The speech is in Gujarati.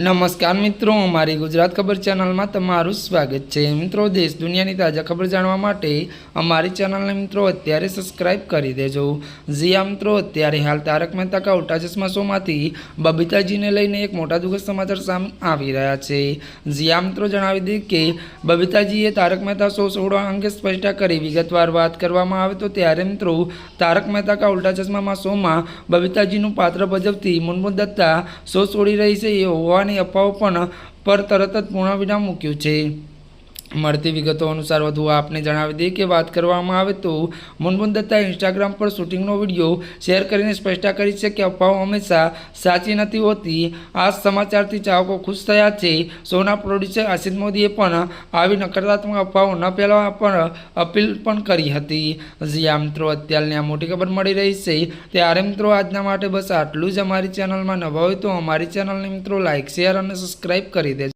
નમસ્કાર મિત્રો, અમારી ગુજરાત ખબર ચેનલમાં તમારું સ્વાગત છે. મિત્રો, દેશ દુનિયાની તાજા ખબર જાણવા માટે અમારી ચેનલને મિત્રો અત્યારે સબસ્ક્રાઇબ કરી દેજો. જી મિત્રો, અત્યારે હાલ તારક મહેતા કા ઉલ્ટા ચશ્મા શોમાંથી બબીતાજીને લઈને એક મોટા દુઃખદ સમાચાર સામે આવી રહ્યા છે. જી મિત્રો, જણાવી દીધું કે બબીતાજીએ તારક મહેતા શો છોડવા અંગે સ્પષ્ટતા કરી વિગતવાર વાત કરવામાં આવે તો ત્યારે મિત્રો તારક મહેતા કા ઉલ્ટા ચશ્મામાં શોમાં બબીતાજીનું પાત્ર ભજવતી મુનમુન દત્તા શો છોડી રહી છે એ હોવાની અફવાઓ પણ પર તરત જ પૂર્ણવિરામ મૂક્યું છે. મળતી વિગતો અનુસાર વધુ આપને જણાવી દઈએ કે વાત કરવામાં આવે તો મુનમુન દત્તાએ ઇન્સ્ટાગ્રામ પર શૂટિંગનો વીડિયો શેર કરીને સ્પષ્ટતા કરી છે કે અફવાઓ હંમેશા સાચી નથી હોતી. આ સમાચારથી ચાહકો ખુશ થયા છે. શોના પ્રોડ્યુસર આશિષ મોદીએ પણ આવી નકારાત્મક અફવાઓ ન ફેલાવવા પણ અપીલ પણ કરી હતી. જી આ મિત્રો, અત્યારની આ મોટી ખબર મળી રહી છે. ત્યારે મિત્રો, આજના માટે બસ આટલું જ અમારી ચેનલમાં નવા હોય તો અમારી ચેનલને મિત્રો લાઇક શેર અને સબસ્ક્રાઈબ કરી દેજો.